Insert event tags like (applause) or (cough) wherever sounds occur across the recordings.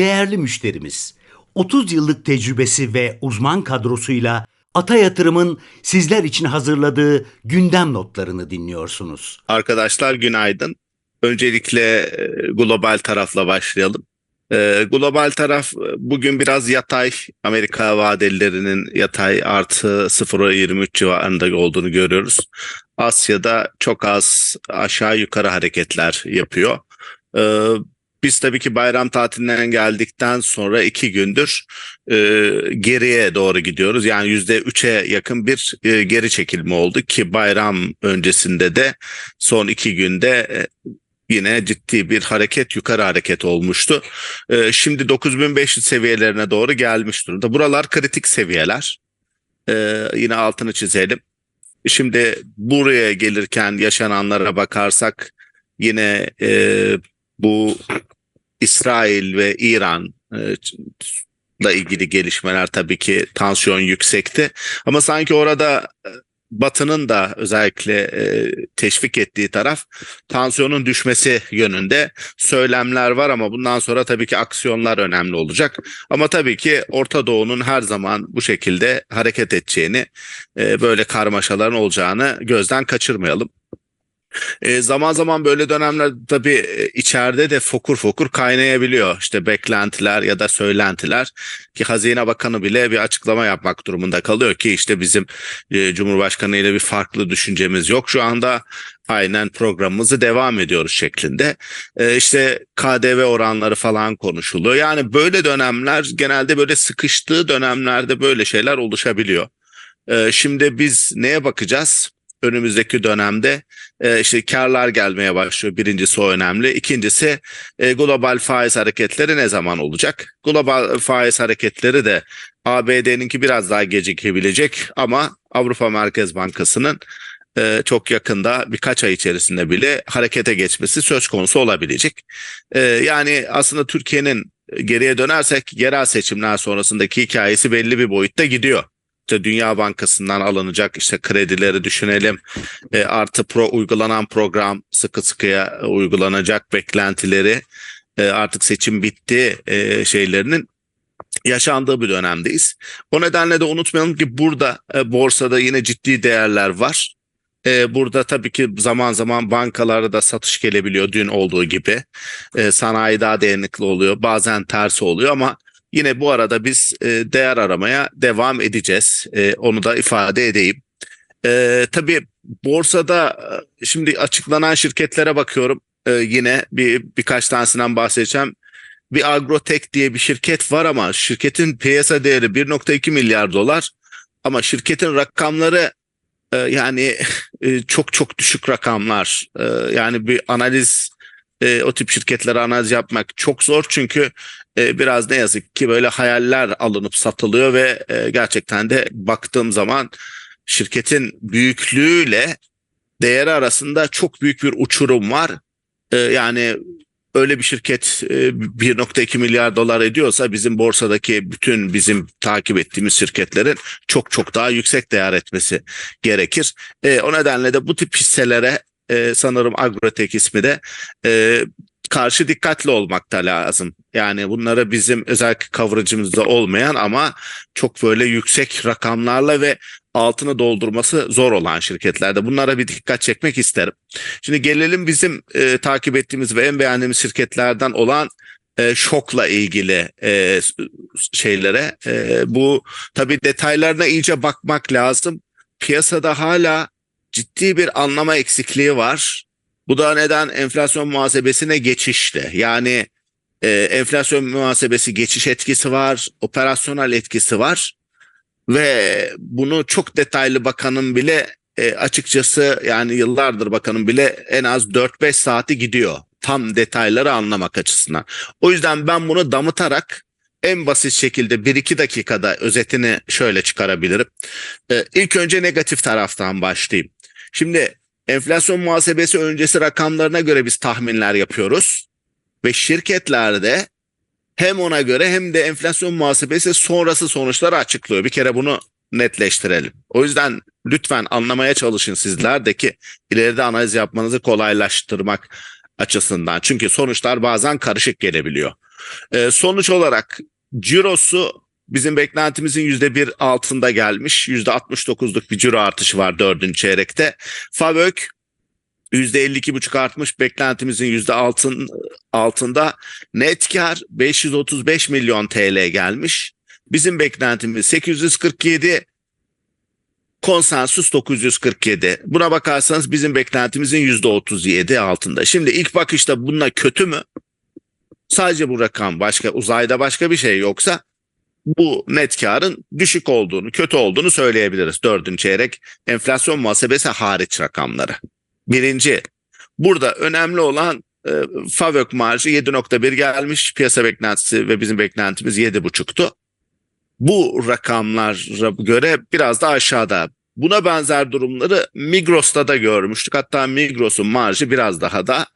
Değerli müşterimiz, 30 yıllık tecrübesi ve uzman kadrosuyla Ata Yatırım'ın sizler için hazırladığı gündem notlarını dinliyorsunuz. Arkadaşlar günaydın. Öncelikle e, global tarafla başlayalım. E, Global taraf e, bugün biraz yatay, Amerika vadelilerinin yatay artı 0.23 civarında olduğunu görüyoruz. Asya'da çok az aşağı yukarı hareketler yapıyor. Biz tabii ki bayram tatilinden geldikten sonra iki gündür e, geriye doğru gidiyoruz. Yani yüzde üçe yakın bir e, geri çekilme oldu ki bayram öncesinde de son iki günde e, yine ciddi bir hareket yukarı hareket olmuştu. E, şimdi 9500 seviyelerine doğru gelmiş durumda. Buralar kritik seviyeler. E, yine altını çizelim. Şimdi buraya gelirken yaşananlara bakarsak yine e, bu İsrail ve İran e, da ilgili gelişmeler tabii ki tansiyon yüksekti. Ama sanki orada e, Batı'nın da özellikle e, teşvik ettiği taraf tansiyonun düşmesi yönünde söylemler var ama bundan sonra tabii ki aksiyonlar önemli olacak. Ama tabii ki Orta Doğu'nun her zaman bu şekilde hareket edeceğini, böyle karmaşaların olacağını gözden kaçırmayalım. E, zaman zaman böyle dönemler tabii e, içeride de fokur fokur kaynayabiliyor. İşte beklentiler ya da söylentiler ki Hazine Bakanı bile bir açıklama yapmak durumunda kalıyor ki işte bizim e, Cumhurbaşkanı ile bir farklı düşüncemiz yok. Şu anda aynen programımızı devam ediyoruz şeklinde. E, işte KDV oranları falan konuşuluyor. Yani böyle dönemler genelde böyle sıkıştığı dönemlerde böyle şeyler oluşabiliyor. E, şimdi biz neye bakacağız? Önümüzdeki dönemde e, işte karlar gelmeye başlıyor. Birincisi o önemli. İkincisi e, global faiz hareketleri ne zaman olacak? Global faiz hareketleri de ABD'ninki biraz daha gecikebilecek ama Avrupa Merkez Bankası'nın e, çok yakında birkaç ay içerisinde bile harekete geçmesi söz konusu olabilecek. E, yani aslında Türkiye'nin geriye dönersek yerel seçimler sonrasındaki hikayesi belli bir boyutta gidiyor işte Dünya Bankası'ndan alınacak işte kredileri düşünelim. E, artı pro uygulanan program sıkı sıkıya uygulanacak beklentileri e, artık seçim bitti e, şeylerinin yaşandığı bir dönemdeyiz. O nedenle de unutmayalım ki burada e, borsada yine ciddi değerler var. E, burada tabii ki zaman zaman bankalarda da satış gelebiliyor dün olduğu gibi. E, sanayi daha dayanıklı oluyor. Bazen tersi oluyor ama Yine bu arada biz e, değer aramaya devam edeceğiz. E, onu da ifade edeyim. E, tabii borsada e, şimdi açıklanan şirketlere bakıyorum. E, yine bir birkaç tanesinden bahsedeceğim. Bir Agrotek diye bir şirket var ama şirketin piyasa değeri 1.2 milyar dolar. Ama şirketin rakamları e, yani (laughs) e, çok çok düşük rakamlar. E, yani bir analiz e, o tip şirketlere analiz yapmak çok zor çünkü e, biraz ne yazık ki böyle hayaller alınıp satılıyor ve e, gerçekten de baktığım zaman şirketin büyüklüğüyle değeri arasında çok büyük bir uçurum var. E, yani öyle bir şirket e, 1.2 milyar dolar ediyorsa bizim borsadaki bütün bizim takip ettiğimiz şirketlerin çok çok daha yüksek değer etmesi gerekir. O nedenle de bu tip hisselere sanırım Agrotek ismi de karşı dikkatli olmak da lazım. Yani bunlara bizim özellikle coverage'ımızda olmayan ama çok böyle yüksek rakamlarla ve altını doldurması zor olan şirketlerde. Bunlara bir dikkat çekmek isterim. Şimdi gelelim bizim e, takip ettiğimiz ve en beğendiğimiz şirketlerden olan e, şokla ilgili e, şeylere. E, bu tabii detaylarına iyice bakmak lazım. Piyasada hala ciddi bir anlama eksikliği var. Bu da neden enflasyon muhasebesine geçişte. Yani e, enflasyon muhasebesi geçiş etkisi var, operasyonel etkisi var ve bunu çok detaylı bakanın bile e, açıkçası yani yıllardır bakanın bile en az 4-5 saati gidiyor tam detayları anlamak açısından. O yüzden ben bunu damıtarak en basit şekilde 1-2 dakikada özetini şöyle çıkarabilirim. Ee, ilk önce negatif taraftan başlayayım. Şimdi enflasyon muhasebesi öncesi rakamlarına göre biz tahminler yapıyoruz ve şirketlerde hem ona göre hem de enflasyon muhasebesi sonrası sonuçları açıklıyor. Bir kere bunu netleştirelim. O yüzden lütfen anlamaya çalışın sizler de ki ileride analiz yapmanızı kolaylaştırmak açısından. Çünkü sonuçlar bazen karışık gelebiliyor. E, sonuç olarak cirosu bizim beklentimizin %1 altında gelmiş. %69'luk bir ciro artışı var dördüncü çeyrekte. Favök %52,5 artmış beklentimizin yüzde altın, altında. Net kar 535 milyon TL gelmiş. Bizim beklentimiz 847, konsensus 947. Buna bakarsanız bizim beklentimizin yüzde 37 altında. Şimdi ilk bakışta bununla kötü mü? Sadece bu rakam başka uzayda başka bir şey yoksa bu net karın düşük olduğunu, kötü olduğunu söyleyebiliriz. Dördüncü çeyrek enflasyon muhasebesi hariç rakamları. Birinci, burada önemli olan e, FAVÖK marjı 7.1 gelmiş. Piyasa beklentisi ve bizim beklentimiz 7.5'tu. Bu rakamlara göre biraz da aşağıda. Buna benzer durumları Migros'ta da görmüştük. Hatta Migros'un marjı biraz daha da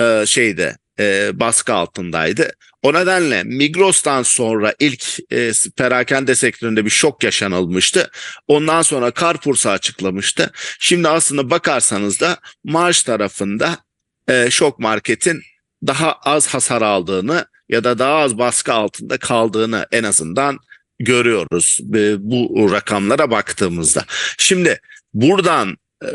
e, şeyde e, baskı altındaydı. O nedenle Migros'tan sonra ilk e, perakende sektöründe bir şok yaşanılmıştı. Ondan sonra Carrefour'sa açıklamıştı. Şimdi aslında bakarsanız da marj tarafında e, şok marketin daha az hasar aldığını ya da daha az baskı altında kaldığını en azından görüyoruz e, bu rakamlara baktığımızda. Şimdi buradan e,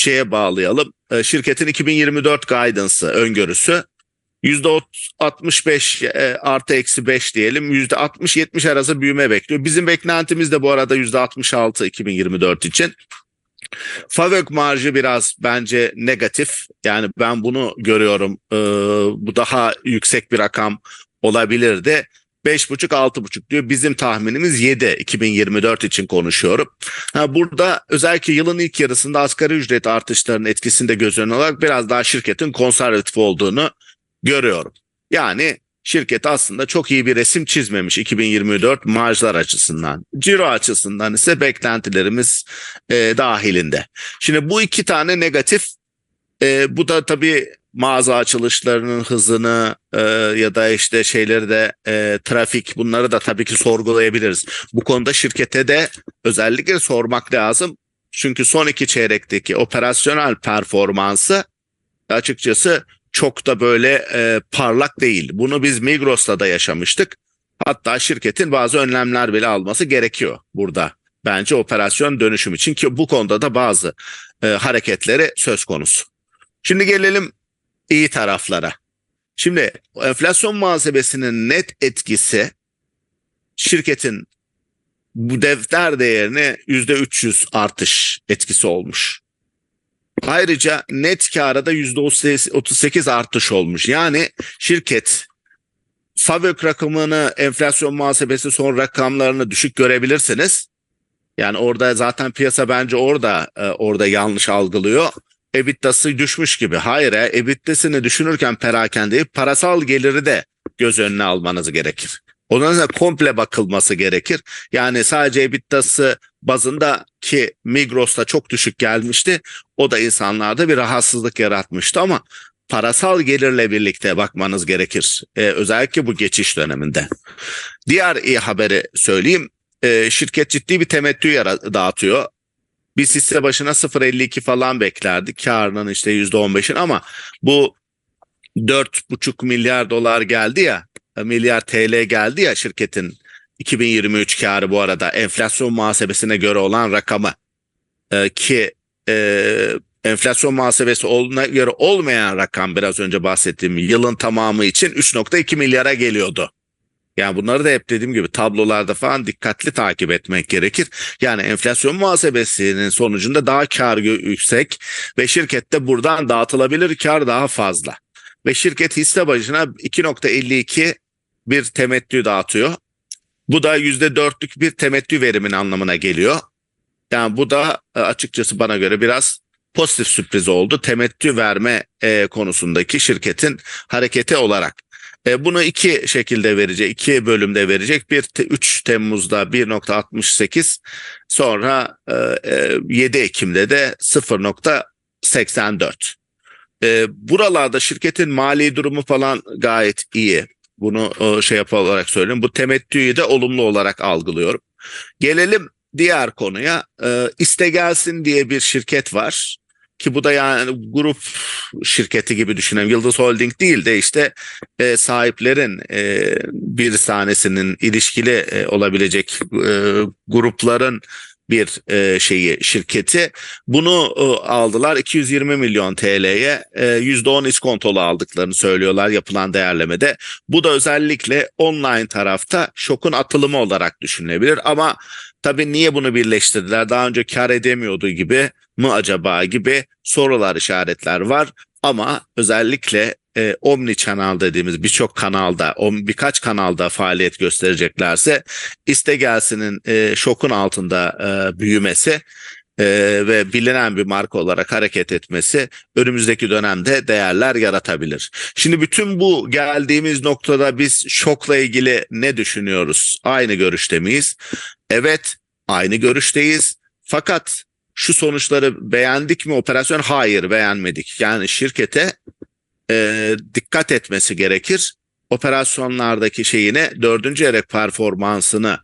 şeye bağlayalım. E, şirketin 2024 guidance'ı, öngörüsü %65 e, artı eksi 5 diyelim %60-70 arası büyüme bekliyor. Bizim beklentimiz de bu arada %66 2024 için. Favök marjı biraz bence negatif. Yani ben bunu görüyorum. Ee, bu daha yüksek bir rakam olabilirdi. 5,5-6,5 diyor. Bizim tahminimiz 7 2024 için konuşuyorum. Ha, burada özellikle yılın ilk yarısında asgari ücret artışlarının etkisinde göz önüne alarak biraz daha şirketin konservatif olduğunu görüyorum. Yani şirket aslında çok iyi bir resim çizmemiş 2024 marjlar açısından. Ciro açısından ise beklentilerimiz e, dahilinde. Şimdi bu iki tane negatif e, bu da tabii mağaza açılışlarının hızını e, ya da işte şeyleri de e, trafik bunları da tabii ki sorgulayabiliriz. Bu konuda şirkete de özellikle sormak lazım. Çünkü son iki çeyrekteki operasyonel performansı açıkçası çok da böyle e, parlak değil. Bunu biz Migros'ta da yaşamıştık. Hatta şirketin bazı önlemler bile alması gerekiyor burada. Bence operasyon dönüşüm için ki bu konuda da bazı e, hareketleri söz konusu. Şimdi gelelim iyi taraflara. Şimdi enflasyon muhasebesinin net etkisi şirketin bu defter değerine %300 artış etkisi olmuş. Ayrıca net kâra da %38 artış olmuş. Yani şirket FAVÖK rakamını enflasyon muhasebesi son rakamlarını düşük görebilirsiniz. Yani orada zaten piyasa bence orada e, orada yanlış algılıyor. EBITDA'sı düşmüş gibi. Hayır, e, EBITDA'sını düşünürken perakendeyi parasal geliri de göz önüne almanız gerekir. Ondan sonra komple bakılması gerekir. Yani sadece EBITDA'sı bazında ki Migros'ta çok düşük gelmişti. O da insanlarda bir rahatsızlık yaratmıştı ama parasal gelirle birlikte bakmanız gerekir. Ee, özellikle bu geçiş döneminde. Diğer iyi haberi söyleyeyim. Ee, şirket ciddi bir temettü dağıtıyor. Biz hisse başına 0.52 falan beklerdik. Karının işte %15'in ama bu 4,5 milyar dolar geldi ya milyar TL geldi ya şirketin 2023 karı bu arada enflasyon muhasebesine göre olan rakamı Ee, ki e, enflasyon muhasebesi olduğuna göre olmayan rakam biraz önce bahsettiğim yılın tamamı için 3.2 milyara geliyordu. Yani bunları da hep dediğim gibi tablolarda falan dikkatli takip etmek gerekir. Yani enflasyon muhasebesinin sonucunda daha kar yüksek ve şirkette buradan dağıtılabilir kar daha fazla. Ve şirket hisse başına 2.52 bir temettü dağıtıyor. Bu da %4'lük bir temettü verimin anlamına geliyor. Yani bu da e, açıkçası bana göre biraz pozitif sürpriz oldu. Temettü verme e, konusundaki şirketin hareketi olarak. E, bunu iki şekilde verecek, iki bölümde verecek. Bir 3 Temmuz'da 1.68 sonra e, e, 7 Ekim'de de 0.84. E, buralarda şirketin mali durumu falan gayet iyi. Bunu e, şey yapı olarak söyleyeyim. Bu temettüyü de olumlu olarak algılıyorum. Gelelim diğer konuya. E, İste Gelsin diye bir şirket var. Ki bu da yani grup şirketi gibi düşünelim. Yıldız Holding değil de işte e, sahiplerin e, bir tanesinin ilişkili e, olabilecek e, grupların bir e, şeyi şirketi bunu e, aldılar 220 milyon TL'ye e, %10 iskontolu aldıklarını söylüyorlar yapılan değerlemede. Bu da özellikle online tarafta şokun atılımı olarak düşünülebilir ama tabii niye bunu birleştirdiler daha önce kar edemiyordu gibi mı acaba gibi sorular işaretler var ama özellikle e, Omni Channel dediğimiz birçok kanalda, on, birkaç kanalda faaliyet göstereceklerse iste gelsinin e, şokun altında e, büyümesi e, ve bilinen bir marka olarak hareket etmesi önümüzdeki dönemde değerler yaratabilir. Şimdi bütün bu geldiğimiz noktada biz şokla ilgili ne düşünüyoruz? Aynı görüşte miyiz? Evet, aynı görüşteyiz. Fakat şu sonuçları beğendik mi operasyon? Hayır, beğenmedik. Yani şirkete e, dikkat etmesi gerekir. Operasyonlardaki şeyine dördüncü çeyrek performansını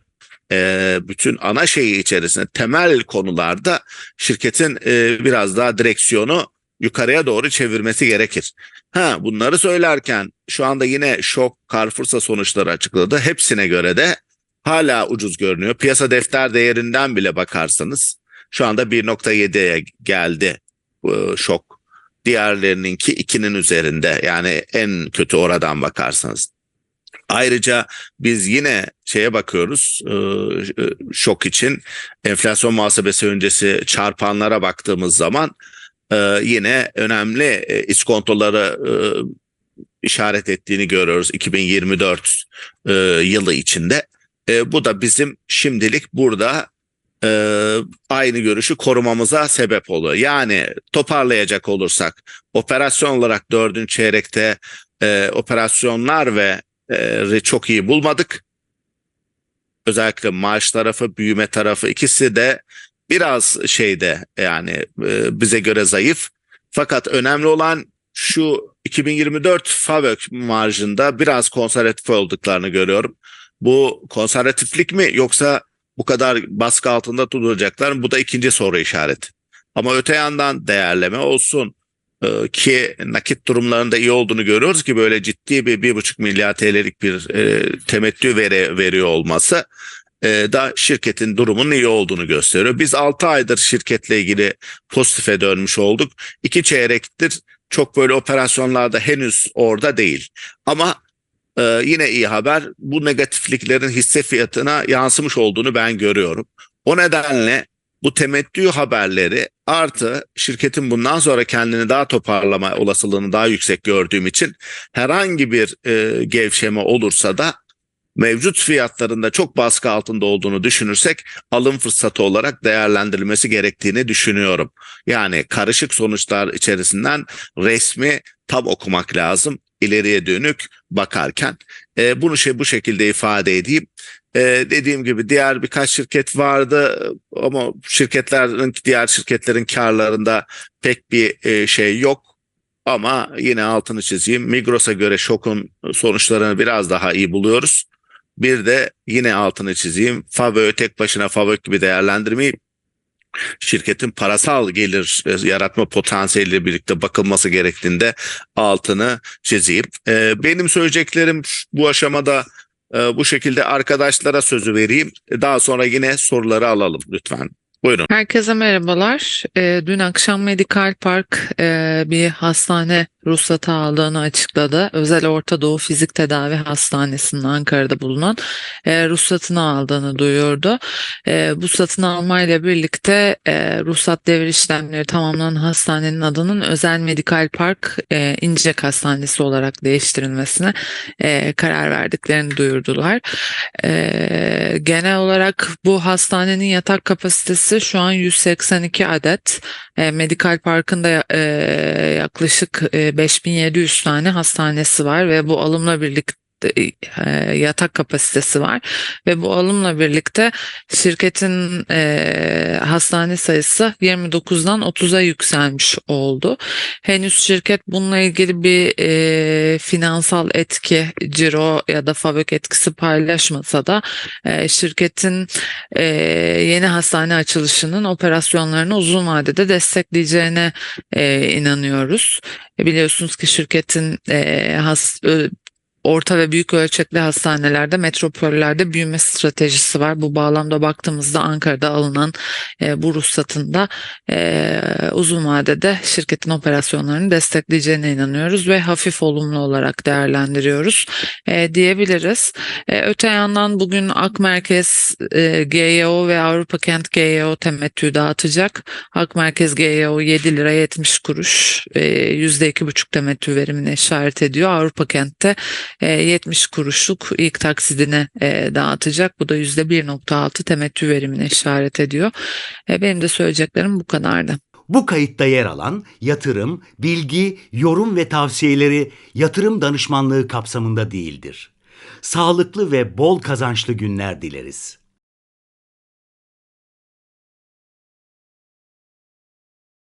e, bütün ana şeyi içerisinde temel konularda şirketin e, biraz daha direksiyonu yukarıya doğru çevirmesi gerekir. Ha bunları söylerken şu anda yine şok Carrefour'sa sonuçları açıkladı. Hepsine göre de hala ucuz görünüyor. Piyasa defter değerinden bile bakarsanız şu anda 1.7'ye geldi e, şok diğerlerininki 2'nin üzerinde yani en kötü oradan bakarsanız. Ayrıca biz yine şeye bakıyoruz e, e, şok için enflasyon muhasebesi öncesi çarpanlara baktığımız zaman e, yine önemli iskontoları işaret ettiğini görüyoruz 2024 e, yılı içinde. Bu da bizim şimdilik burada e, aynı görüşü korumamıza sebep oluyor. Yani toparlayacak olursak operasyon olarak dördüncü çeyrekte e, operasyonlar ve e, çok iyi bulmadık. Özellikle maaş tarafı, büyüme tarafı ikisi de biraz şeyde yani e, bize göre zayıf. Fakat önemli olan şu 2024 FAVÖK marjında biraz konservatif olduklarını görüyorum. Bu konservatiflik mi yoksa bu kadar baskı altında tutulacaklar? Bu da ikinci soru işareti. Ama öte yandan değerleme olsun e, ki nakit durumlarında iyi olduğunu görüyoruz ki böyle ciddi bir bir buçuk milyar TL'lik bir e, temettü veri, veriyor olması e, da şirketin durumunun iyi olduğunu gösteriyor. Biz 6 aydır şirketle ilgili pozitife dönmüş olduk. İki çeyrektir çok böyle operasyonlarda henüz orada değil. Ama ee, yine iyi haber bu negatifliklerin hisse fiyatına yansımış olduğunu ben görüyorum. O nedenle bu temettü haberleri artı şirketin bundan sonra kendini daha toparlama olasılığını daha yüksek gördüğüm için herhangi bir e, gevşeme olursa da mevcut fiyatlarında çok baskı altında olduğunu düşünürsek alım fırsatı olarak değerlendirilmesi gerektiğini düşünüyorum. Yani karışık sonuçlar içerisinden resmi tam okumak lazım ileriye dönük bakarken e, bunu şey bu şekilde ifade edeyim. E, dediğim gibi diğer birkaç şirket vardı ama şirketlerin diğer şirketlerin karlarında pek bir e, şey yok. Ama yine altını çizeyim. Migros'a göre şokun sonuçlarını biraz daha iyi buluyoruz. Bir de yine altını çizeyim. Favö tek başına Favö gibi değerlendirmeyi şirketin parasal gelir e, yaratma potansiyeliyle birlikte bakılması gerektiğinde altını çizeyim. E, benim söyleyeceklerim bu aşamada e, bu şekilde arkadaşlara sözü vereyim. Daha sonra yine soruları alalım lütfen. Buyurun. Herkese merhabalar. Ee, dün akşam Medikal Park e, bir hastane ruhsatı aldığını açıkladı. Özel Orta Doğu Fizik Tedavi Hastanesi'nin Ankara'da bulunan e, ruhsatını aldığını duyurdu. E, bu satın almayla birlikte e, ruhsat devir işlemleri tamamlanan hastanenin adının Özel Medikal Park e, İncek Hastanesi olarak değiştirilmesine e, karar verdiklerini duyurdular. Genel olarak bu hastanenin yatak kapasitesi şu an 182 adet. E, Medikal Park'ın da e, yaklaşık e, 5700 tane hastanesi var ve bu alımla birlikte yatak kapasitesi var ve bu alımla birlikte şirketin e, hastane sayısı 29'dan 30'a yükselmiş oldu. Henüz şirket bununla ilgili bir e, finansal etki, ciro ya da fabrik etkisi paylaşmasa da e, şirketin e, yeni hastane açılışının operasyonlarını uzun vadede destekleyeceğine e, inanıyoruz. E, biliyorsunuz ki şirketin e, has, orta ve büyük ölçekli hastanelerde, metropollerde büyüme stratejisi var. Bu bağlamda baktığımızda Ankara'da alınan e, bu ruhsatın da e, uzun vadede şirketin operasyonlarını destekleyeceğine inanıyoruz ve hafif olumlu olarak değerlendiriyoruz e, diyebiliriz. E, öte yandan bugün Ak Merkez e, GYO ve Avrupa Kent GYO temettü dağıtacak. Ak Merkez GYO 7 lira 70 kuruş e, %2,5 temettü verimine işaret ediyor. Avrupa Kent'te e, 70 kuruşluk ilk taksidine dağıtacak. Bu da %1,6 temettü verimine işaret ediyor. E, benim de söyleyeceklerim bu kadardı. Bu kayıtta yer alan yatırım, bilgi, yorum ve tavsiyeleri yatırım danışmanlığı kapsamında değildir. Sağlıklı ve bol kazançlı günler dileriz.